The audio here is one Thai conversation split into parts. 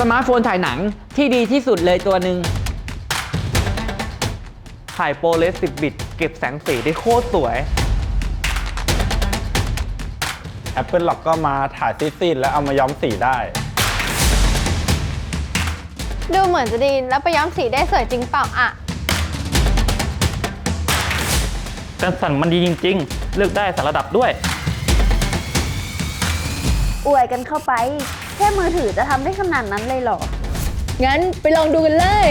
สมาร์ทโฟนถ่ายหนังที่ดีที่สุดเลยตัวหนึ่งถ่ายโปรเลส10 บิต เก็บแสงสีได้โคตรสวย Apple Lock ก็มาถ่ายซีดๆแล้วเอามาย้อมสีได้ ดูเหมือนจะดีแล้วไปย้อมสีได้สวยจริงเปล่าอะการสั่นมันดีจริง ๆ เลือกได้สารระดับด้วย อวยกันเข้าไป แค่มือถือจะทำได้ขนาดนั้นเลยเหรอ งั้นไปลองดูกันเลย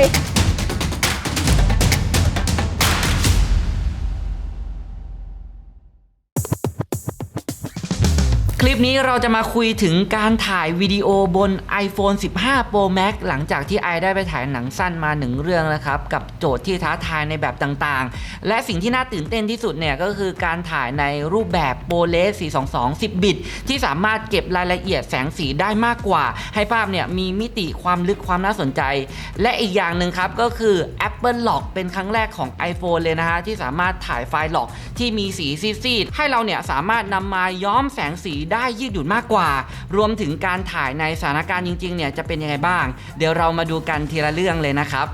ลิปนี้เราจะมาคุยถึงการถ่ายวิดีโอบน iPhone 15 Pro Max หลังจากที่ไอได้ไปถ่ายหนังสั้นมาหนึ่งเรื่องนะครับ กับโจทย์ที่ท้าทายในแบบต่างๆ และสิ่งที่น่าตื่นเต้นที่สุดเนี่ยก็คือการถ่ายในรูปแบบ p r o l e s 422 10 บิต ที่สามารถเก็บรายละเอียดแสงสีได้มากกว่า ให้ภาพเนี่ยมีมิติความลึกความน่าสนใจ และอีกอย่างหนึ่งครับก็คือ Apple Lock เป็นครั้งแรกของ iPhone เลยนะฮะที่สามารถถ่ายไฟล์ Lock ที่มีสีซีดๆให้เราเนี่ยสามารถนำมาย้อมแสงสีได้ได้ยืดหยุ่นมากกว่า รวมถึงการถ่ายในสถานการณ์จริงๆเนี่ยจะเป็นยังไงบ้าง เดี๋ยวเรามาดูกันทีละเรื่องเลยนะครับ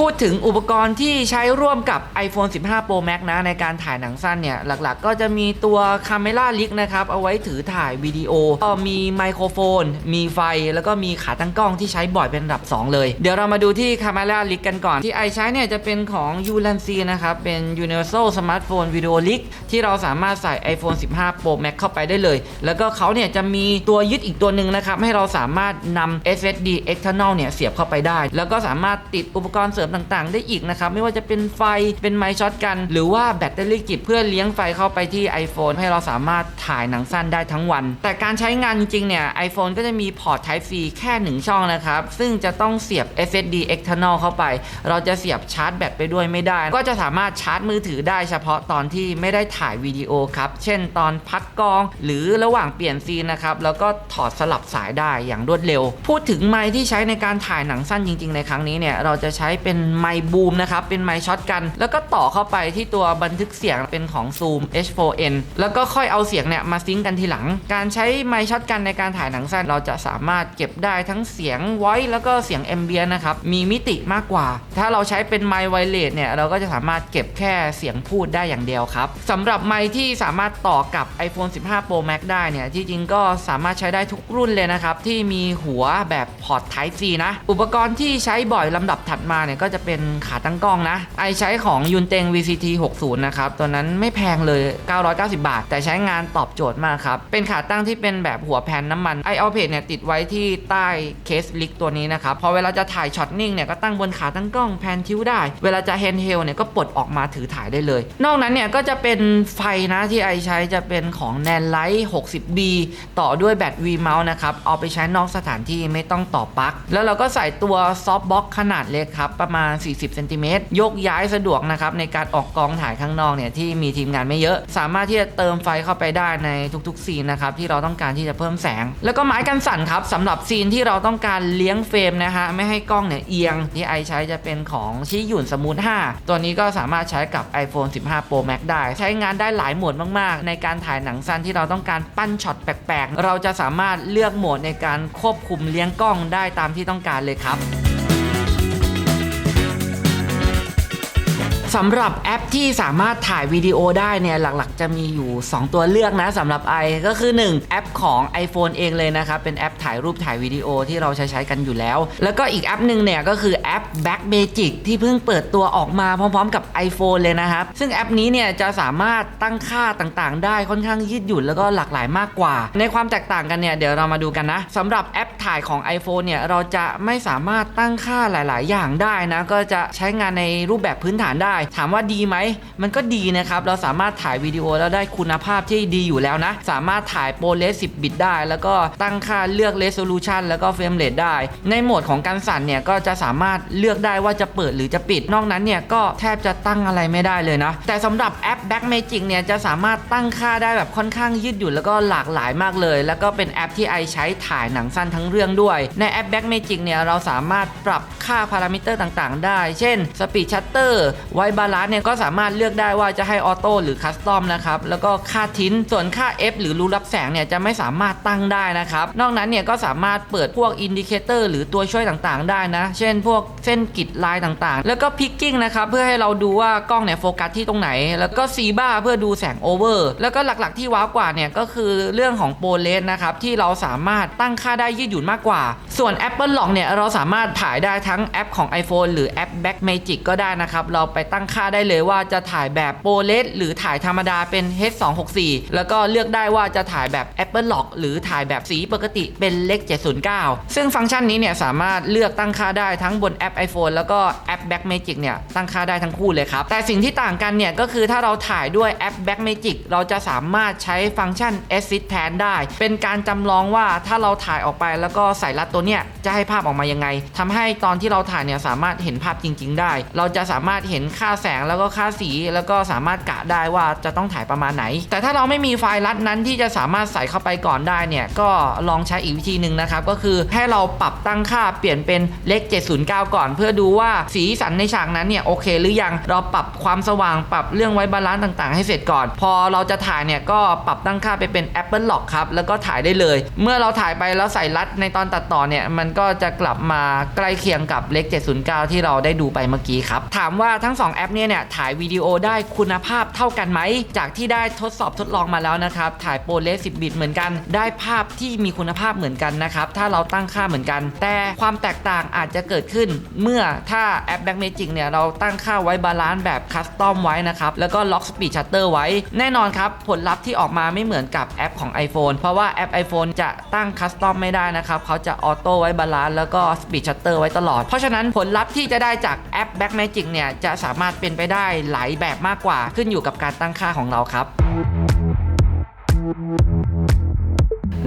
พูดถึงอุปกรณ์ที่ใช้ร่วมกับ iPhone 15 Pro Max นะในการถ่ายหนังสั้นเนี่ย หลักๆ ก็จะมีตัว Camera Rig นะครับ เอาไว้ถือถ่ายวิดีโอ ก็มีไมโครโฟน มีไฟ แล้วก็มีขาตั้งกล้องที่ใช้บ่อยเป็นอันดับ 2 เลย เดี๋ยวเรามาดูที่ Camera Rig กันก่อน ที่ไอใช้เนี่ยจะเป็นของ u l a n c นะครับ เป็น Universal Smartphone Video Rig ที่เราสามารถใส่ iPhone 15 Pro Max เข้าไปได้เลย แล้วก็เขาเนี่ยจะมีตัวยึดอีกตัวหนึ่งนะครับให้เราสามารถนำ SSD external เนี่ยเสียบเข้าไปได้ แล้วก็สามารถติดอุปกรณ์เสริมต่างๆ ได้อีกนะครับ ไม่ว่าจะเป็นไฟเป็นไมค์ช็อตกัน หรือว่าแบตเตอรี่กิบเพื่อเลี้ยงไฟเข้าไปที่ iPhone ให้เราสามารถถ่ายหนังสั้นได้ทั้งวัน แต่การใช้งานจริงๆเนี่ย iPhone ก็จะมีพอร์ต Type C แค่ 1 ช่องนะครับ ซึ่งจะต้องเสียบ SSD external เข้าไป เราจะเสียบชาร์จแบตไปด้วยไม่ได้ ก็จะสามารถชาร์จมือถือได้เฉพาะตอนที่ไม่ได้ถ่ายวิดีโอครับ เช่นตอนพักกอง หรือระหว่างเปลี่ยนซีนนะครับ แล้วก็ถอดสลับสายได้อย่างรวดเร็ว พูดถึงไมค์ที่ใช้ในการถ่ายหนังสั้นจริง ๆ ในครั้งนี้เนี่ยเราจะใช้เป็นไมค์บูมนะครับ เป็นไมค์ช็อตกัน แล้วก็ต่อเข้าไปที่ตัวบันทึกเสียงเป็นของ Zoom H4n แล้วก็ค่อยเอาเสียงเนี่ยมาซิงก์กันทีหลัง การใช้ไมค์ช็อตกันในการถ่ายหนังสั้น เราจะสามารถเก็บได้ทั้งเสียงไว้แล้วก็เสียงแอมเบียนะครับ มีมิติมากกว่า ถ้าเราใช้เป็นไมค์ไวเลสเนี่ย เราก็จะสามารถเก็บแค่เสียงพูดได้อย่างเดียวครับสำหรับไมค์ที่สามารถต่อกับ iPhone 15 Pro Max ได้เนี่ย ที่จริงก็สามารถใช้ได้ทุกรุ่นเลยนะครับ ที่มีหัวแบบพอร์ต Type C นะ อุปกรณ์ที่ใช้บ่อยลำดับถัดมาเนี่ยก็จะเป็นขาตั้งกล้องนะ ไอใช้ของยุนเตง VCT 60 นะครับ ตัวนั้นไม่แพงเลย 990 บาท แต่ใช้งานตอบโจทย์มากครับ เป็นขาตั้งที่เป็นแบบหัวแผ่นน้ำมัน ไอเอาเพจเนี่ยติดไว้ที่ใต้เคสลิกตัวนี้นะครับ พอเวลาจะถ่ายช็อตนิ่งเนี่ยก็ตั้งบนขาตั้งกล้องแพนคิ้วได้ เวลาจะแฮนด์เฮลเนี่ยก็ปลดออกมาถือถ่ายได้เลย นอกนั้นเนี่ยก็จะเป็นไฟนะที่ไอใช้จะเป็นของ n a n l i g h t 60B ต่อด้วยแบต V mount นะครับ เอาไปใช้นอกสถานที่ไม่ต้องต่อปลั๊ก แล้วเราก็ใส่ตัวซอฟต์บ็อกขนาดเล็กครับประมาณ40เซนติเมตรยกย้ายสะดวกนะครับในการออกกองถ่ายข้างนอกเนี่ยที่มีทีมงานไม่เยอะ สามารถที่จะเติมไฟเข้าไปได้ในทุกๆซีนนะครับที่เราต้องการที่จะเพิ่มแสง แล้วก็ไม้กันสั่นครับสำหรับซีนที่เราต้องการเลี้ยงเฟรมนะฮะไม่ให้กล้องเนี่ยเอียงที่ไอใช้จะเป็นของชิหยุ่นสมูท5ตัวนี้ก็สามารถใช้กับ iPhone 15 Pro Max ได้ ใช้งานได้หลายโหมดมากๆ ในการถ่ายหนังสั้นที่เราต้องการปั้นช็อตแปลกๆ เราจะสามารถเลือกโหมดในการควบคุมเลี้ยงกล้องได้ตามที่ต้องการเลยครับ สำหรับแอปที่สามารถถ่ายวิดีโอได้เนี่ยหลักๆ จะมีอยู่ 2 ตัวเลือกนะสำหรับไอก็คือ 1 แอปของ iPhone เองเลยนะครับ เป็นแอปถ่ายรูปถ่ายวิดีโอที่เราใช้ใช้กันอยู่แล้ว แล้วก็อีกแอปหนึ่งเนี่ยก็คือแอป Back Magic ที่เพิ่งเปิดตัวออกมาพร้อมๆ กับ iPhone เลยนะครับ ซึ่งแอปนี้เนี่ยจะสามารถตั้งค่าต่างๆ ได้ค่อนข้างยืดหยุ่นแล้วก็หลากหลายมากกว่า ในความแตกต่างกันเนี่ยเดี๋ยวเรามาดูกันนะสำหรับแอปถ่ายของ iPhone เนี่ยเราจะไม่สามารถตั้งค่าหลาย ๆ อย่างได้นะก็จะใช้งานในรูปแบบพื้นฐานได้ถามว่าดีไหม มันก็ดีนะครับ เราสามารถถ่ายวิดีโอแล้วได้คุณภาพที่ดีอยู่แล้วนะ สามารถถ่ายโปรเลส10 บิตได้ แล้วก็ตั้งค่าเลือกเรสโซลูชันแล้วก็เฟรมเรทได้ ในโหมดของการสั่นเนี่ยก็จะสามารถเลือกได้ว่าจะเปิดหรือจะปิด นอกนั้นเนี่ยก็แทบจะตั้งอะไรไม่ได้เลยนะ แต่สำหรับแอป Back Magic เนี่ยจะสามารถตั้งค่าได้แบบค่อนข้างยืดหยุ่นแล้วก็หลากหลายมากเลย แล้วก็เป็นแอปที่ไอใช้ถ่ายหนังสั้นทั้งเรื่องด้วย ในแอป Back Magic เนี่ยเราสามารถปรับค่าพารามิเตอร์ต่างๆ ได้ เช่น Speed Shutter White บาลานซ์เนี่ยก็สามารถเลือกได้ว่าจะให้ออโต้หรือคัสตอมนะครับ แล้วก็ค่าทิ้น ส่วนค่า F หรือรูรับแสงเนี่ยจะไม่สามารถตั้งได้นะครับ นอกนั้นเนี่ยก็สามารถเปิดพวกอินดิเคเตอร์หรือตัวช่วยต่างๆ ได้นะ เช่นพวกเส้นกริดลายต่างๆ แล้วก็พิกกิ้งนะครับ เพื่อให้เราดูว่ากล้องเนี่ยโฟกัสที่ตรงไหน แล้วก็ซีบ้าเพื่อดูแสงโอเวอร์ แล้วก็หลักๆที่ว้าวกว่าเนี่ยก็คือเรื่องของโปรเลสนะครับที่เราสามารถตั้งค่าได้ยืดหยุ่นมากกว่า ส่วน Apple Log เนี่ยเราสามารถถ่ายได้ทั้งแอปของ iPhone หรือแอป Back Magic ก็ได้นะครับเราไปตั้งงค่าได้เลยว่าจะถ่ายแบบโปรเลสหรือถ่ายธรรมดาเป็น H264 แล้วก็เลือกได้ว่าจะถ่ายแบบ Apple Log หรือถ่ายแบบสีปกติเป็นเลข709 ซึ่งฟังก์ชันนี้เนี่ยสามารถเลือกตั้งค่าได้ทั้งบนแอป iPhone แล้วก็แอป Blackmagic เนี่ยตั้งค่าได้ทั้งคู่เลยครับ แต่สิ่งที่ต่างกันเนี่ยก็คือถ้าเราถ่ายด้วยแอป Blackmagic เราจะสามารถใช้ฟังก์ชัน Assist แทนได้ เป็นการจำลองว่าถ้าเราถ่ายออกไปแล้วก็ใส่รัดตัวเนี่ยจะให้ภาพออกมายังไงทำให้ตอนที่เราถ่ายเนี่ยสามารถเห็นภาพจริง ๆ ได้ เราจะสามารถเห็นค่า่าแสงแล้วก็ค่าสี แล้วก็สามารถกะได้ว่าจะต้องถ่ายประมาณไหน แต่ถ้าเราไม่มีไฟล์รัดนั้นที่จะสามารถใส่เข้าไปก่อนได้เนี่ยก็ลองใช้อีกวิธีหนึ่งนะครับก็คือให้เราปรับตั้งค่าเปลี่ยนเป็นเลข 709 ก่อน เพื่อดูว่าสีสันในฉากนั้นเนี่ยโอเค หรือยังเราปรับความสว่างปรับเรื่องไว้บาลานซ์ต่างๆ ให้เสร็จก่อน พอเราจะถ่ายเนี่ยก็ปรับตั้งค่าไปเป็น Apple Lock ครับแล้วก็ถ่ายได้เลย เมื่อเราถ่ายไปแล้วใส่รัดในตอนตัดต่อเนี่ยมันก็จะกลับมาใกล้เคียงกับเลข709 ที่เราได้ดูไปเมื่อกี้ครับถามว่าทั้ง 2แอปเนี่ยเนี่ยถ่ายวิดีโอได้คุณภาพเท่ากันไหม จากที่ได้ทดสอบทดลองมาแล้วนะครับ ถ่ายโปรเลส10บิตเหมือนกัน ได้ภาพที่มีคุณภาพเหมือนกันนะครับ ถ้าเราตั้งค่าเหมือนกัน แต่ความแตกต่างอาจจะเกิดขึ้น เมื่อถ้าแอป Blackmagic เนี่ยเราตั้งค่าไว้บาลานซ์แบบคัสตอมไว้นะครับ แล้วก็ล็อกสปีดชัตเตอร์ไว้ แน่นอนครับ ผลลัพธ์ที่ออกมาไม่เหมือนกับแอปของ iPhone เพราะว่าแอป iPhone จะตั้งคัสตอมไม่ได้นะครับเขาจะออโต้ไว้บาลานซ์แล้วก็สปีดชัตเตอร์ไว้ตลอด เพราะฉะนั้นผลลัพธ์ที่จะได้จากแอป Back Magic เนี่ยจะสามารถเป็นไปได้หลายแบบมากกว่าขึ้นอยู่กับการตั้งค่าของเราครับ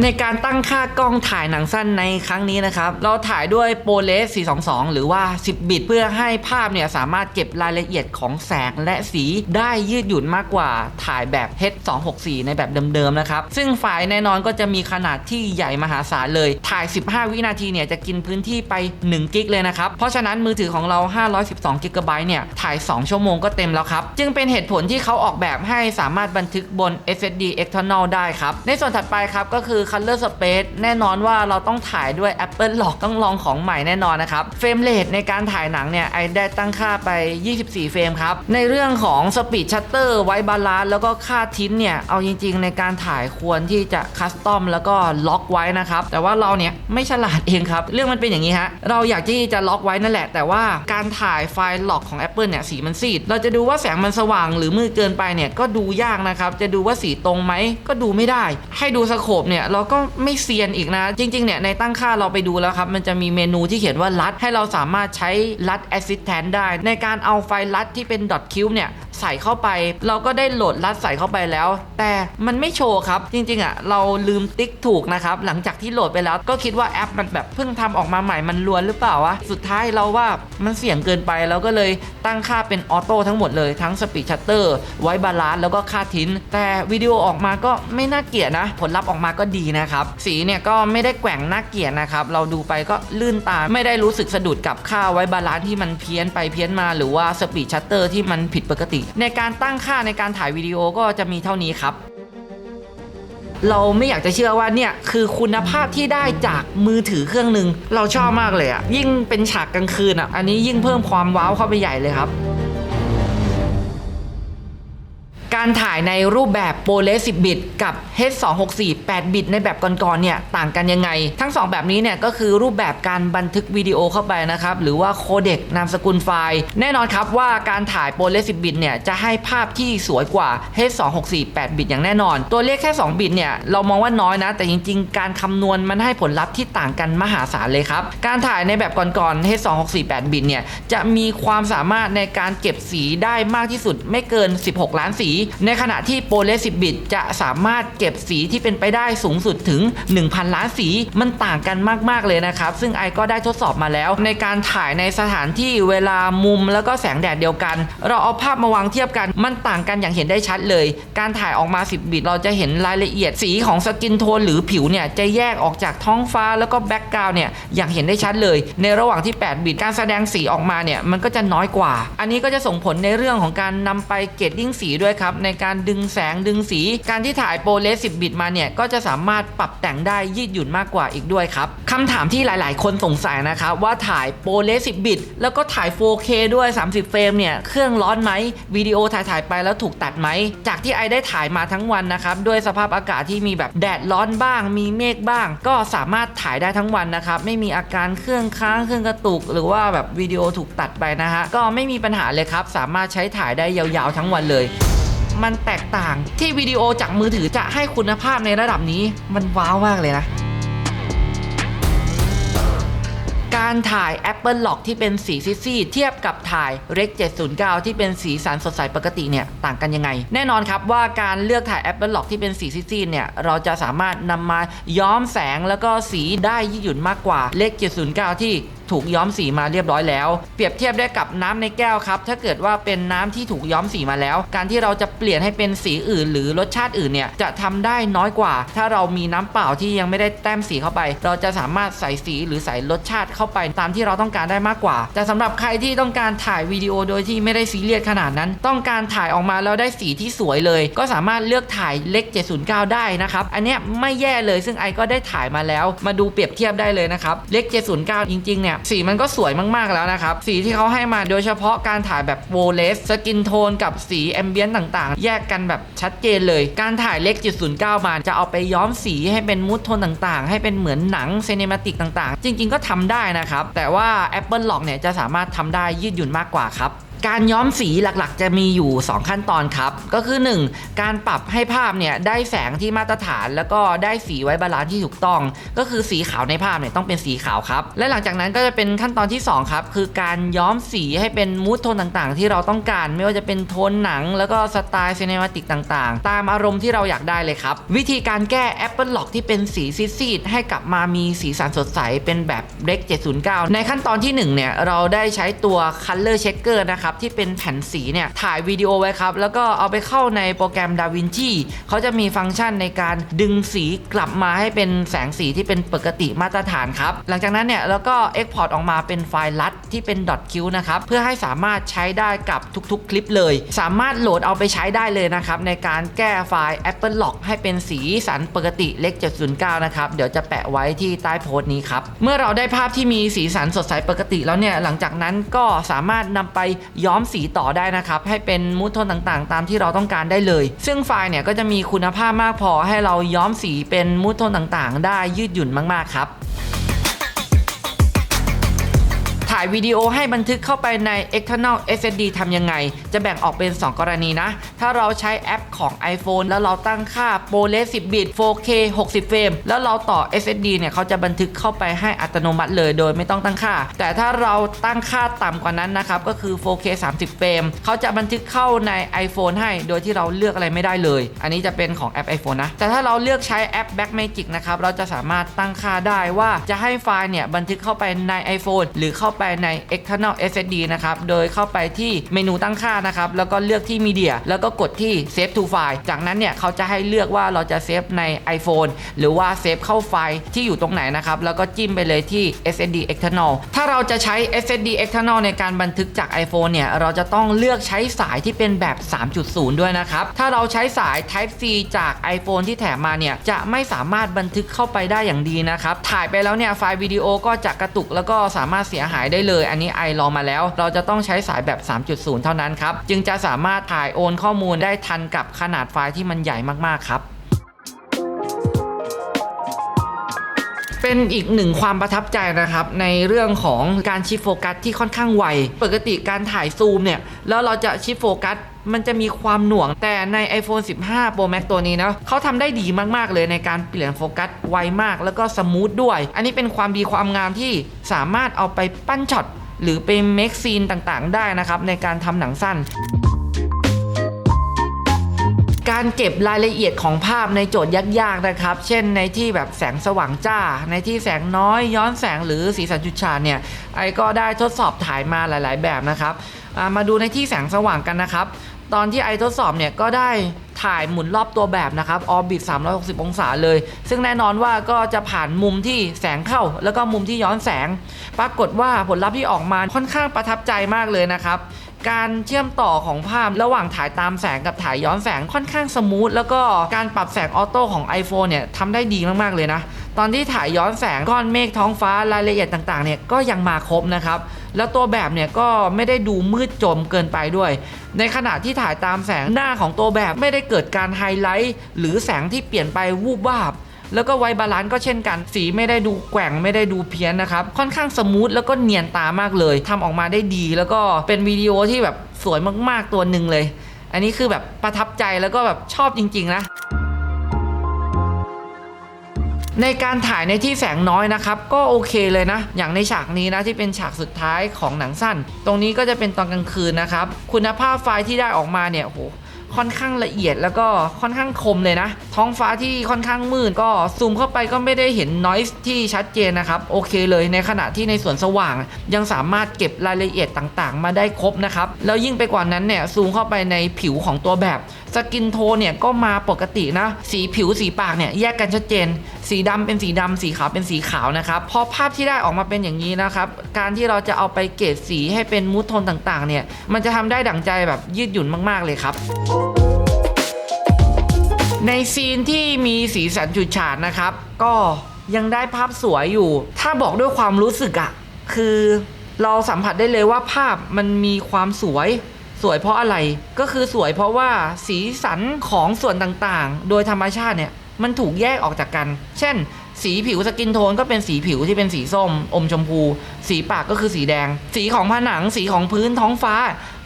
ในการตั้งค่ากล้องถ่ายหนังสั้นในครั้งนี้นะครับ เราถ่ายด้วยโปรเลส422 หรือว่า 10 บิต เพื่อให้ภาพเนี่ยสามารถเก็บรายละเอียดของแสงและสีได้ยืดหยุ่นมากกว่าถ่ายแบบ H264 ในแบบเดิมๆนะครับ ซึ่งไฟล์แน่นอนก็จะมีขนาดที่ใหญ่มหาศาลเลย ถ่าย 15 วินาทีเนี่ยจะกินพื้นที่ไป 1 กิกเลยนะครับ เพราะฉะนั้นมือถือของเรา 512 กิกะไบต์เนี่ยถ่าย 2 ชั่วโมงก็เต็มแล้วครับ จึงเป็นเหตุผลที่เขาออกแบบให้สามารถบันทึกบน SSD external ได้ครับ ในส่วนถัดไปครับก็คือ Color Space แน่นอนว่าเราต้องถ่ายด้วย Apple Lock ต้องลองของใหม่แน่นอนนะครับ เฟรมเรทในการถ่ายหนังเนี่ยไอได้ตั้งค่าไป 24 เฟรมครับ ในเรื่องของ Speed Shutter ไว้บาลานซ์แล้วก็ค่าทิ้นเนี่ยเอาจริง ๆ ในการถ่ายควรที่จะคัสตอมแล้วก็ล็อกไว้นะครับ แต่ว่าเราเนี่ยไม่ฉลาดเองครับ เรื่องมันเป็นอย่างนี้ฮะเราอยากที่จะล็อกไว้นั่นแหละ แต่ว่าการถ่ายไฟล์ล็อกของ Apple เนี่ยสีมันซีดเราจะดูว่าแสงมันสว่างหรือมืดเกินไปเนี่ยก็ดูยากนะครับจะดูว่าสีตรงไหมก็ดูไม่ได้ ให้ดูสโคปเนี่ยเราก็ไม่เซียนอีกนะ จริงๆเนี่ยในตั้งค่าเราไปดูแล้วครับ มันจะมีเมนูที่เขียนว่ารัด ให้เราสามารถใช้รัด Assistant ได้ ในการเอาไฟล์รัดที่เป็น .cube เนี่ยใส่เข้าไป เราก็ได้โหลดรัดใส่เข้าไปแล้ว แต่มันไม่โชว์ครับ จริงๆอะเราลืมติ๊กถูกนะครับ หลังจากที่โหลดไปแล้วก็คิดว่าแอปมันแบบเพิ่งทำออกมาใหม่มันลวนหรือเปล่าวะสุดท้ายเราว่ามันเสี่ยงเกินไปเราก็เลยตั้งค่าเป็นออโต้ทั้งหมดเลยทั้งสปีดชัตเตอร์ไว้บาลานซ์แล้วก็ค่าทิ้น แต่วิดีโอออกมาก็ไม่น่าเกลียดนะ ผลลัพธ์ออกมาก็ดีนะครับ สีเนี่ยก็ไม่ได้แกว่งน่าเกลียดนะครับ เราดูไปก็ลื่นตาไม่ได้รู้สึกสะดุดกับค่าไว้บาลานซ์ที่มันเพี้ยนไปเพี้ยนมา หรือว่าสปีดชัตเตอร์ที่มันผิดปกติ ในการตั้งค่าในการถ่ายวิดีโอก็จะมีเท่านี้ครับเราไม่อยากจะเชื่อว่าเนี่ยคือคุณภาพที่ได้จากมือถือเครื่องหนึ่งเราชอบมากเลยอะยิ่งเป็นฉากกลางคืนอะอันนี้ยิ่งเพิ่มความว้าวเข้าไปใหญ่เลยครับ การถ่ายในรูปแบบโปรเลส10 บิต กับ H264 8 บิต ในแบบก่อนๆเนี่ยต่างกันยังไง ทั้ง 2 แบบนี้เนี่ยก็คือรูปแบบการบันทึกวิดีโอเข้าไปนะครับ หรือว่าโคเด็กนามสกุลไฟล์ แน่นอนครับว่าการถ่ายโปรเลส10 บิตเนี่ยจะให้ภาพที่สวยกว่า H264 8 บิต อย่างแน่นอน ตัวเลขแค่ 2 บิตเนี่ยเรามองว่าน้อยนะ แต่จริง ๆ การคำนวณมันให้ผลลัพธ์ที่ต่างกันมหาศาลเลยครับการถ่ายในแบบก่อนๆ H264 8 บิตเนี่ยจะมีความสามารถในการเก็บสีได้มากที่สุดไม่เกิน 16 ล้านสีในขณะที่โปรเลส 10 บิตจะสามารถเก็บสีที่เป็นไปได้สูงสุดถึง 1,000 ล้านสีมันต่างกันมาก ๆ เลยนะครับ ซึ่งไอก็ได้ทดสอบมาแล้ว ในการถ่ายในสถานที่เวลามุมแล้วก็แสงแดดเดียวกัน เราเอาภาพมาวางเทียบกันมันต่างกันอย่างเห็นได้ชัดเลย การถ่ายออกมา 10 บิต เราจะเห็นรายละเอียดสีของสกินโทนหรือผิวเนี่ยจะแยกออกจากท้องฟ้าแล้วก็แบ็กกราวน์เนี่ยอย่างเห็นได้ชัดเลย ในระหว่างที่ 8 บิตการแสดงสีออกมาเนี่ยมันก็จะน้อยกว่า อันนี้ก็จะส่งผลในเรื่องของการนำไปเกตติ้งสีด้วยครับในการดึงแสงดึงสี การที่ถ่ายโปรเลส10 บิตมาเนี่ยก็จะสามารถปรับแต่งได้ยืดหยุ่นมากกว่าอีกด้วยครับคำถามที่หลาย ๆ คนสงสัยนะครับว่าถ่ายโปรเลส10 บิต แล้วก็ถ่าย 4K ด้วย 30 เฟรมเนี่ยเครื่องร้อนไหมวิดีโอถ่ายถ่ายไปแล้วถูกตัดไหม จากที่ไอได้ถ่ายมาทั้งวันนะครับด้วยสภาพอากาศที่มีแบบแดดร้อนบ้าง มีเมฆบ้าง ก็สามารถถ่ายได้ทั้งวันนะครับไม่มีอาการเครื่องค้างเครื่องกระตุก หรือว่าแบบวิดีโอถูกตัดไปนะฮะก็ไม่มีปัญหาเลยครับสามารถใช้ถ่ายได้ยาว ๆ ทั้งวันเลย มันแตกต่างที่วิดีโอจากมือถือจะให้คุณภาพในระดับนี้มันว้าวมากเลยนะการถ่าย Apple Lock ที่เป็นสีซีดๆเทียบกับถ่าย Rec 709 ที่เป็นสีสันสดใสปกติเนี่ยต่างกันยังไง แน่นอนครับว่าการเลือกถ่าย Apple Lock ที่เป็นสีซีดๆเนี่ยเราจะสามารถนำมาย้อมแสงแล้วก็สีได้ยืดหยุ่นมากกว่า Rec 709 ที่ ถูกย้อมสีมาเรียบร้อยแล้ว เปรียบเทียบได้กับน้ำในแก้วครับ ถ้าเกิดว่าเป็นน้ำที่ถูกย้อมสีมาแล้ว การที่เราจะเปลี่ยนให้เป็นสีอื่น หรือรสชาติอื่นเนี่ยจะทำได้น้อยกว่า ถ้าเรามีน้ำเปล่าที่ยังไม่ได้แต้มสีเข้าไป เราจะสามารถใส่สีหรือใส่รสชาติเข้าไปตามที่เราต้องการได้มากกว่า แต่สำหรับใครที่ต้องการถ่ายวิดีโอโดยที่ไม่ได้ซีเรียสขนาดนั้น ต้องการถ่ายออกมาแล้วได้สีที่สวยเลย ก็สามารถเลือกถ่ายเล็ก 709 ได้นะครับ อันนี้ไม่แย่เลยซึ่งไอก็ได้ถ่ายมาแล้ว มาดูเปรียบเทียบได้เลยนะครับ เล็ก 709 จริงๆเนี่ยสีมันก็สวยมากๆแล้วนะครับ สีที่เขาให้มาโดยเฉพาะการถ่ายแบบโวเลสสกินโทนกับสีแอมเบียนต่างๆ แยกกันแบบชัดเจนเลย การถ่ายเล็ก709 มาจะเอาไปย้อมสีให้เป็นมูดโทนต่างๆ ให้เป็นเหมือนหนังเซีเนมาติกต่างๆ จริง ๆ ก็ทำได้นะครับ แต่ว่า Apple Lock เนี่ยจะสามารถทำได้ยืดหยุ่นมากกว่าครับ การย้อมสีหลักๆ จะมีอยู่ 2 ขั้นตอนครับ ก็คือ 1. การปรับให้ภาพเนี่ยได้แสงที่มาตรฐาน แล้วก็ได้สีไว้บาลานซ์ที่ถูกต้อง ก็คือสีขาวในภาพเนี่ยต้องเป็นสีขาวครับ และหลังจากนั้นก็จะเป็นขั้นตอนที่ 2 ครับ คือการย้อมสีให้เป็นมูทโทนต่างๆ ที่เราต้องการ ไม่ว่าจะเป็นโทนหนัง แล้วก็สไตล์ซีเนมาติกต่างๆ ตามอารมณ์ที่เราอยากได้เลยครับ วิธีการแก้ Apple Lock ที่เป็นสีซีดๆให้กลับมามีสีสันสดใสเป็นแบบเล็ก709 ในขั้นตอนที่หนึ่งเนี่ยเราได้ใช้ตัว Color Checker นะครับที่เป็นแผ่นสีเนี่ยถ่ายวิดีโอไว้ครับแล้วก็เอาไปเข้าในโปรแกรม DaVinci เขาจะมีฟังก์ชันในการดึงสีกลับมาให้เป็นแสงสีที่เป็นปกติมาตรฐานครับหลังจากนั้นเนี่ยเราก็ Export ออกมาเป็นไฟล์ลัดที่เป็น .q นะครับเพื่อให้สามารถใช้ได้กับทุกๆ คลิปเลย สามารถโหลดเอาไปใช้ได้เลยนะครับในการแก้ไฟล์ Apple Lock ให้เป็นสีสันปกติเล็ก 709 นะครับเดี๋ยวจะแปะไว้ที่ใต้โพสต์นี้ครับเมื่อเราได้ภาพที่มีสีสันสดใสปกติแล้วเนี่ยหลังจากนั้นก็สามารถนำไปย้อมสีต่อได้นะครับ ให้เป็นมูทโทนต่างๆ ตามที่เราต้องการได้เลย ซึ่งไฟล์เนี่ยก็จะมีคุณภาพมากพอให้เราย้อมสีเป็นมูทโทนต่างๆ ได้ยืดหยุ่นมากๆครับายวิดีโอให้บันทึกเข้าไปใน external SSD ทำยังไง จะแบ่งออกเป็น 2 กรณีนะ ถ้าเราใช้แอปของ iPhone แล้วเราตั้งค่า ProRes 10บิต 4K 60 เฟรม แล้วเราต่อ SSD เนี่ยเขาจะบันทึกเข้าไปให้อัตโนมัติเลยโดยไม่ต้องตั้งค่า แต่ถ้าเราตั้งค่าต่ำกว่านั้นนะครับ ก็คือ 4K 30 เฟรม เขาจะบันทึกเข้าใน iPhone ให้ โดยที่เราเลือกอะไรไม่ได้เลย อันนี้จะเป็นของแอป iPhone นะ แต่ถ้าเราเลือกใช้แอป Blackmagic นะครับ เราจะสามารถตั้งค่าได้ว่าจะให้ไฟล์เนี่ยบันทึกเข้าไปใน iPhone หรือเข้าไปใน external SSD นะครับ โดยเข้าไปที่เมนูตั้งค่านะครับ แล้วก็เลือกที่ Media แล้วก็กดที่ Save to File จากนั้นเนี่ยเขาจะให้เลือกว่าเราจะเซฟใน iPhone หรือว่าเซฟเข้าไฟล์ที่อยู่ตรงไหนนะครับ แล้วก็จิ้มไปเลยที่ SSD external ถ้าเราจะใช้ SSD external ในการบันทึกจาก iPhone เนี่ย เราจะต้องเลือกใช้สายที่เป็นแบบ 3.0 ด้วยนะครับ ถ้าเราใช้สาย Type C จาก iPhone ที่แถมมาเนี่ย จะไม่สามารถบันทึกเข้าไปได้อย่างดีนะครับ ถ่ายไปแล้วเนี่ยไฟล์วิดีโอก็จะกระตุกแล้วก็สามารถเสียหายได้เลย อันนี้ไอลองมาแล้ว เราจะต้องใช้สายแบบ 3.0 เท่านั้นครับ จึงจะสามารถถ่ายโอนข้อมูลได้ทันกับขนาดไฟล์ที่มันใหญ่มากๆครับเป็นอีกหนึ่งความประทับใจนะครับ ในเรื่องของการชิฟโฟกัสที่ค่อนข้างไว ปกติการถ่ายซูมเนี่ย แล้วเราจะชิฟโฟกัส มันจะมีความหน่วง แต่ใน iPhone 15 Pro Max ตัวนี้นะเขาทำได้ดีมากๆเลยในการเปลี่ยนโฟกัสไวมากแล้วก็สมูทด้วย อันนี้เป็นความดีความงามที่สามารถเอาไปปั้นช็อตหรือไปเมคซีนต่างๆ ได้นะครับในการทำหนังสั้นการเก็บรายละเอียดของภาพในโจทย์ยากๆนะครับ เช่นในที่แบบแสงสว่างจ้า ในที่แสงน้อยย้อนแสงหรือสีสันจุดฉาดเนี่ย ไอก็ได้ทดสอบถ่ายมาหลาย ๆ แบบนะครับ มาดูในที่แสงสว่างกันนะครับ ตอนที่ไอทดสอบเนี่ยก็ได้ถ่ายหมุนรอบตัวแบบนะครับออร์บิท360 องศาเลย ซึ่งแน่นอนว่าก็จะผ่านมุมที่แสงเข้า แล้วก็มุมที่ย้อนแสง ปรากฏว่าผลลัพธ์ที่ออกมาค่อนข้างประทับใจมากเลยนะครับการเชื่อมต่อของภาพระหว่างถ่ายตามแสงกับถ่ายย้อนแสงค่อนข้างสมูทแล้วก็การปรับแสงออโต้ของ iPhone เนี่ยทำได้ดีมาก ๆ เลยนะ ตอนที่ถ่ายย้อนแสงก้อนเมฆท้องฟ้ารายละเอียดต่าง ๆ เนี่ยก็ยังมาครบนะครับ แล้วตัวแบบเนี่ยก็ไม่ได้ดูมืดจมเกินไปด้วย ในขณะที่ถ่ายตามแสงหน้าของตัวแบบไม่ได้เกิดการไฮไลท์หรือแสงที่เปลี่ยนไปวูบวาบแล้วก็ไวบาลานซ์ก็เช่นกัน สีไม่ได้ดูแกว่งไม่ได้ดูเพี้ยนนะครับ ค่อนข้างสมูทแล้วก็เนียนตามากเลยทำออกมาได้ดี แล้วก็เป็นวิดีโอที่แบบสวยมากๆตัวหนึ่งเลย อันนี้คือแบบประทับใจแล้วก็แบบชอบจริง ๆ นะ ในการถ่ายในที่แสงน้อยนะครับ ก็โอเคเลยนะ อย่างในฉากนี้นะที่เป็นฉากสุดท้ายของหนังสั้น ตรงนี้ก็จะเป็นตอนกลางคืนนะครับ คุณภาพไฟล์ที่ได้ออกมาเนี่ยโหค่อนข้างละเอียดแล้วก็ค่อนข้างคมเลยนะ ท้องฟ้าที่ค่อนข้างมืดก็ซูมเข้าไปก็ไม่ได้เห็นน i s e ที่ชัดเจนนะครับ โอเคเลยในขณะที่ในส่วนสว่าง ยังสามารถเก็บรายละเอียดต่างๆ มาได้ครบนะครับ แล้วยิ่งไปกว่านั้นเนี่ยซูมเข้าไปในผิวของตัวแบบ สกินโทนเนี่ยก็มาปกตินะ สีผิวสีปากเนี่ยแยกกันชัดเจน สีดำเป็นสีดำสีขาวเป็นสีขาวนะครับ พอภาพที่ได้ออกมาเป็นอย่างนี้นะครับ การที่เราจะเอาไปเกรดสีให้เป็นมูทโทนต่างๆ เนี่ย มันจะทำได้ดั่งใจแบบยืดหยุ่นมาก ๆ เลยครับในซีนที่มีสีสันจุดฉาดนะครับ ก็ยังได้ภาพสวยอยู่ ถ้าบอกด้วยความรู้สึกอะคือเราสัมผัสได้เลยว่าภาพมันมีความสวย สวยเพราะอะไรก็คือสวยเพราะว่าสีสันของส่วนต่างๆ โดยธรรมชาติเนี่ยมันถูกแยกออกจากกัน เช่น สีผิวสกินโทนก็เป็นสีผิวที่เป็นสีส้ม อมชมพู สีปากก็คือสีแดง สีของผนัง สีของพื้นท้องฟ้า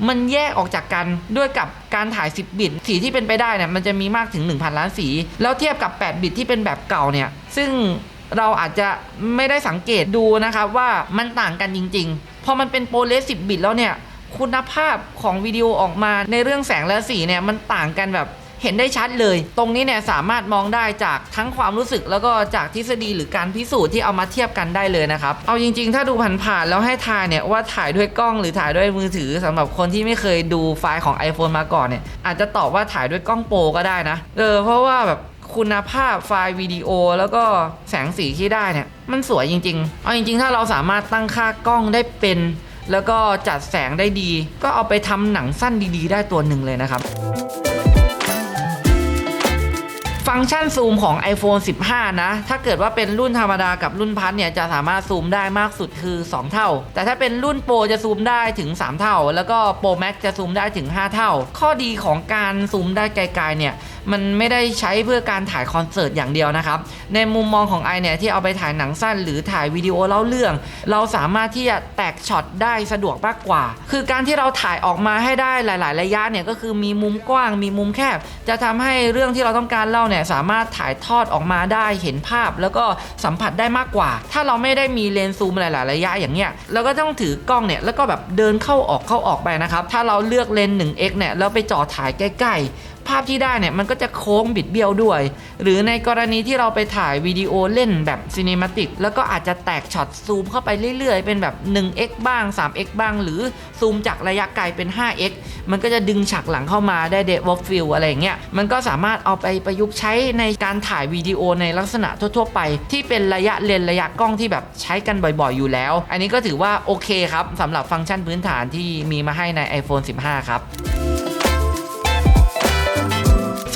มันแยกออกจากกันด้วยกับการถ่าย 10 บิต สีที่เป็นไปได้เนี่ยมันจะมีมากถึง 1,000 ล้านสี แล้วเทียบกับ 8 บิตที่เป็นแบบเก่าเนี่ย ซึ่งเราอาจจะไม่ได้สังเกตดูนะครับว่ามันต่างกันจริง ๆ พอมันเป็นโปรเลส10 บิตแล้วเนี่ย คุณภาพของวิดีโอออกมาในเรื่องแสงและสีเนี่ยมันต่างกันแบบเห็นได้ชัดเลย ตรงนี้เนี่ยสามารถมองได้จากทั้งความรู้สึกแล้วก็จากทฤษฎีหรือการพิสูจน์ที่เอามาเทียบกันได้เลยนะครับ เอาจริง ๆ ถ้าดูผ่านๆแล้วให้ทายเนี่ยว่าถ่ายด้วยกล้องหรือถ่ายด้วยมือถือสำหรับคนที่ไม่เคยดูไฟล์ของ iPhone มาก่อนเนี่ยอาจจะตอบว่าถ่ายด้วยกล้องโปรก็ได้นะ เออเพราะว่าแบบคุณภาพไฟล์วิดีโอแล้วก็แสงสีที่ได้เนี่ยมันสวยจริง ๆ เอาจริง ๆ ถ้าเราสามารถตั้งค่ากล้องได้เป็น แล้วก็จัดแสงได้ดี ก็เอาไปทำหนังสั้นดีๆ ได้ตัวหนึ่งเลยนะครับ ฟังก์ชันซูมของ iPhone 15 นะ ถ้าเกิดว่าเป็นรุ่นธรรมดากับรุ่นพัทเนี่ยจะสามารถซูมได้มากสุดคือ 2 เท่า แต่ถ้าเป็นรุ่นโปรจะซูมได้ถึง 3 เท่า แล้วก็โปรแม็กจะซูมได้ถึง 5 เท่า ข้อดีของการซูมได้ไกลๆเนี่ยมันไม่ได้ใช้เพื่อการถ่ายคอนเสิร์ตอย่างเดียวนะครับ ในมุมมองของไอเนี่ยที่เอาไปถ่ายหนังสั้น หรือถ่ายวิดีโอเล่าเรื่อง เราสามารถที่จะแตกช็อตได้สะดวกมากกว่า คือการที่เราถ่ายออกมาให้ได้หลาย ๆ ระยะเนี่ยก็คือมีมุมกว้าง มีมุมแคบ จะทำให้เรื่องที่เราต้องการเล่าเนี่ยสามารถถ่ายทอดออกมาได้เห็นภาพ แล้วก็สัมผัสได้มากกว่า ถ้าเราไม่ได้มีเลนส์ซูมหลาย ๆ ระยะอย่างเงี้ยเราก็ต้องถือกล้องเนี่ยแล้วก็แบบเดินเข้าออกเข้าออกไปนะครับถ้าเราเลือกเลนส์ 1x เนี่ยแล้วไปจ่อถ่ายใกล้ๆภาพที่ได้เนี่ยมันก็จะโค้งบิดเบี้ยวด้วย หรือในกรณีที่เราไปถ่ายวิดีโอเล่นแบบซีนิมาติกแล้วก็อาจจะแตกช็อตซูมเข้าไปเรื่อยๆ เป็นแบบ 1x บ้าง 3x บ้าง หรือซูมจากระยะไกลเป็น 5x มันก็จะดึงฉากหลังเข้ามาได้เดวอฟิลอะไรอย่างเงี้ยมันก็สามารถเอาไปประยุกต์ใช้ในการถ่ายวิดีโอในลักษณะทั่วๆไป ที่เป็นระยะเลนระยะกล้องที่แบบใช้กันบ่อยๆอยู่แล้ว อันนี้ก็ถือว่าโอเคครับสำหรับฟังก์ชันพื้นฐานที่มีมาให้ใน iPhone 15 ครับ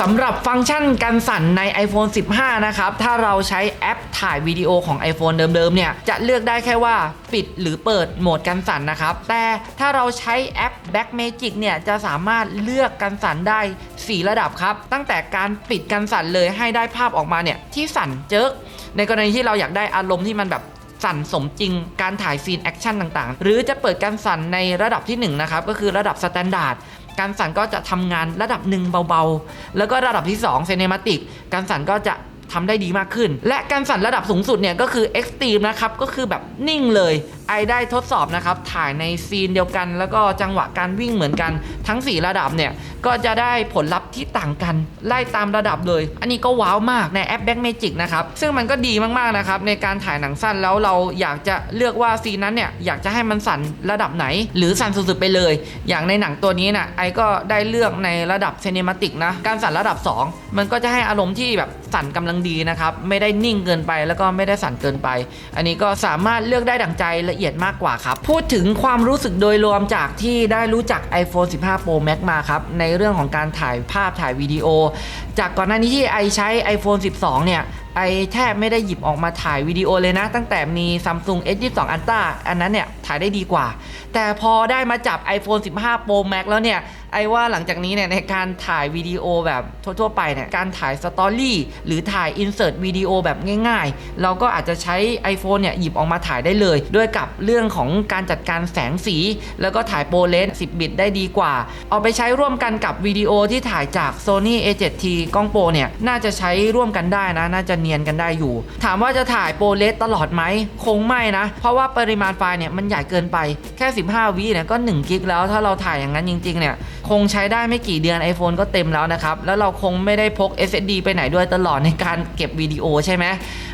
สำหรับฟังก์ชันการสั่นใน iPhone 15 นะครับ ถ้าเราใช้แอปถ่ายวิดีโอของ iPhone เดิมๆ เนี่ย จะเลือกได้แค่ว่าปิดหรือเปิดโหมดการสั่นนะครับ แต่ถ้าเราใช้แอป Blackmagic เนี่ย จะสามารถเลือกการสั่นได้ 4 ระดับครับ ตั้งแต่การปิดการสั่นเลยให้ได้ภาพออกมาเนี่ยที่สั่นเจิกในกรณีที่เราอยากได้อารมณ์ที่มันแบบสั่นสมจริงการถ่ายซีนแอคชั่นต่างๆ หรือจะเปิดการสั่นในระดับที่1นะครับก็คือระดับสแตนดาร์ด การสั่นก็จะทำงานระดับหนึ่งเบาๆ แล้วก็ระดับที่2เซเนมาติกการสั่นก็จะททำได้ดีมากขึ้น และการสั่นระดับสูงสุดเนี่ยก็คือเอ็กซ์ตรีมนะครับ ก็คือแบบนิ่งเลยไอได้ทดสอบนะครับ ถ่ายในซีนเดียวกัน แล้วก็จังหวะการวิ่งเหมือนกันทั้ง 4 ระดับเนี่ย ก็จะได้ผลลัพธ์ที่ต่างกัน ไล่ตามระดับเลย อันนี้ก็ว้าวมากในแอป Back Magic นะครับ ซึ่งมันก็ดีมากๆนะครับ ในการถ่ายหนังสั้นแล้วเราอยากจะเลือกว่าซีนนั้นเนี่ย อยากจะให้มันสั่นระดับไหน หรือสั่นสุดๆไปเลย อย่างในหนังตัวนี้นะไอก็ได้เลือกในระดับ c ซ n น m a ติกนะการสั่นระดับ 2 มันก็จะให้อารมณ์ที่แบบสั่นกำลังดีนะครับไม่ได้นิ่งเกินไปแล้วก็ไม่ได้สั่นเกินไป อันนี้ก็สามารถเลือกได้ดั่งใจละเอียดมากกว่าครับ พูดถึงความรู้สึกโดยรวมจากที่ได้รู้จัก iPhone 15 Pro Max มาครับ ในเรื่องของการถ่ายภาพถ่ายวิดีโอ จากก่อนหน้านี้ที่ไอใช้ iPhone 12 เนี่ย ไอแทบไม่ได้หยิบออกมาถ่ายวิดีโอเลยนะ ตั้งแต่มี Samsung S22 Ultra อันนั้นเนี่ย ถ่ายได้ดีกว่า แต่พอได้มาจับ iPhone 15 Pro Max แล้วเนี่ย ไอว่าหลังจากนี้เนี่ยในการถ่ายวิดีโอแบบทั่วๆไปเนี่ย การถ่ายสตอรี่หรือถ่ายอินเสิร์ตวิดีโอแบบง่ายๆ เราก็อาจจะใช้ iPhone เนี่ย หยิบออกมาถ่ายได้เลย ด้วยกับเรื่องของการจัดการแสงสี แล้วก็ถ่ายโปรเลนส์10 บิตได้ดีกว่า เอาไปใช้ร่วมกันกับวิดีโอที่ถ่ายจาก Sony A7T กล้องโปรเนี่ย น่าจะใช้ร่วมกันได้นะ น่าจะเนียนกันได้อยู่ ถามว่าจะถ่ายโปรเลสตลอดไหมคงไม่นะ เพราะว่าปริมาณไฟล์เนี่ยมันใหญ่เกินไปแค่ 15 วิเนี่ยก็1กิกแล้วถ้าเราถ่ายอย่างนั้นจริงๆเนี่ยคงใช้ได้ไม่กี่เดือน iPhone ก็เต็มแล้วนะครับ แล้วเราคงไม่ได้พก SSD ไปไหนด้วยตลอดในการเก็บวิดีโอใช่ไหม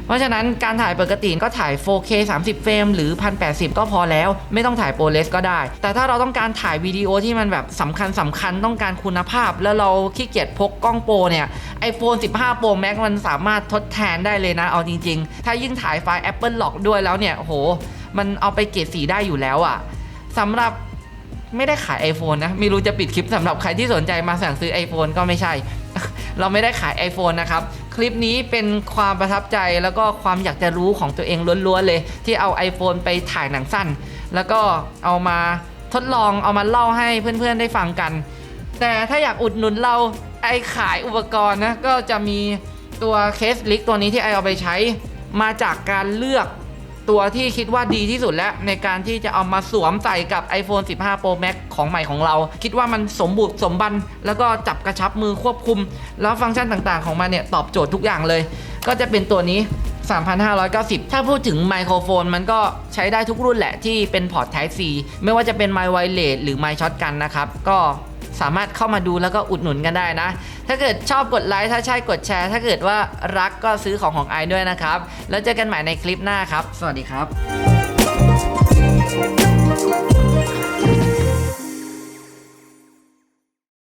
เพราะฉะนั้นการถ่ายปกติก็ถ่าย 4K 30 เฟรมหรือ 1080 ก็พอแล้ว ไม่ต้องถ่ายโปรเลสก็ได้ แต่ถ้าเราต้องการถ่ายวิดีโอที่มันแบบสำคัญสำคัญต้องการคุณภาพ แล้วเราขี้เกียจพกกล้องโปรเนี่ย iPhone 15 Pro Max มันสามารถทดแทนได้เลยนะ เอาจริง ๆ ถ้ายิ่งถ่ายไฟล์ Apple Lock ด้วยแล้วเนี่ยโห มันเอาไปเกรดสีได้อยู่แล้วอะสำหรับไม่ได้ขาย iPhone นะไม่รู้จะปิดคลิปสำหรับใครที่สนใจมาสั่งซื้อ iPhone ก็ไม่ใช่ เราไม่ได้ขาย iPhone นะครับ คลิปนี้เป็นความประทับใจแล้วก็ความอยากจะรู้ของตัวเองล้วนๆเลย ที่เอา iPhone ไปถ่ายหนังสั้น แล้วก็เอามาทดลองเอามาเล่าให้เพื่อนๆได้ฟังกัน แต่ถ้าอยากอุดหนุนเราไอขายอุปกรณ์นะก็จะมี ตัวเคสลิกตัวนี้ที่ไอเอาไปใช้ มาจากการเลือกตัวที่คิดว่าดีที่สุดแล้วในการที่จะเอามาสวมใส่กับ iPhone 15 Pro Max ของใหม่ของเรา คิดว่ามันสมบูรณ์สมบัน แล้วก็จับกระชับมือควบคุม แล้วฟังก์ชันต่างๆของมันเนี่ย ตอบโจทย์ทุกอย่างเลย ก็จะเป็นตัวนี้ 3,590 ถ้าพูดถึงไมโครโฟนมันก็ใช้ได้ทุกรุ่นแหละที่เป็นพอร์ต Type C ไม่ว่าจะเป็นไมค์ไวเลสหรือไมช็อตกันนะครับ ก็ สามารถเข้ามาดูแล้วก็อุดหนุนกันได้นะ ถ้าเกิดชอบกดไลค์ถ้าใช่กดแชร์ ถ้าเกิดว่ารักก็ซื้อของของไอด้วยนะครับ แล้วเจอกันใหม่ในคลิปหน้าครับ สวัสดีครับ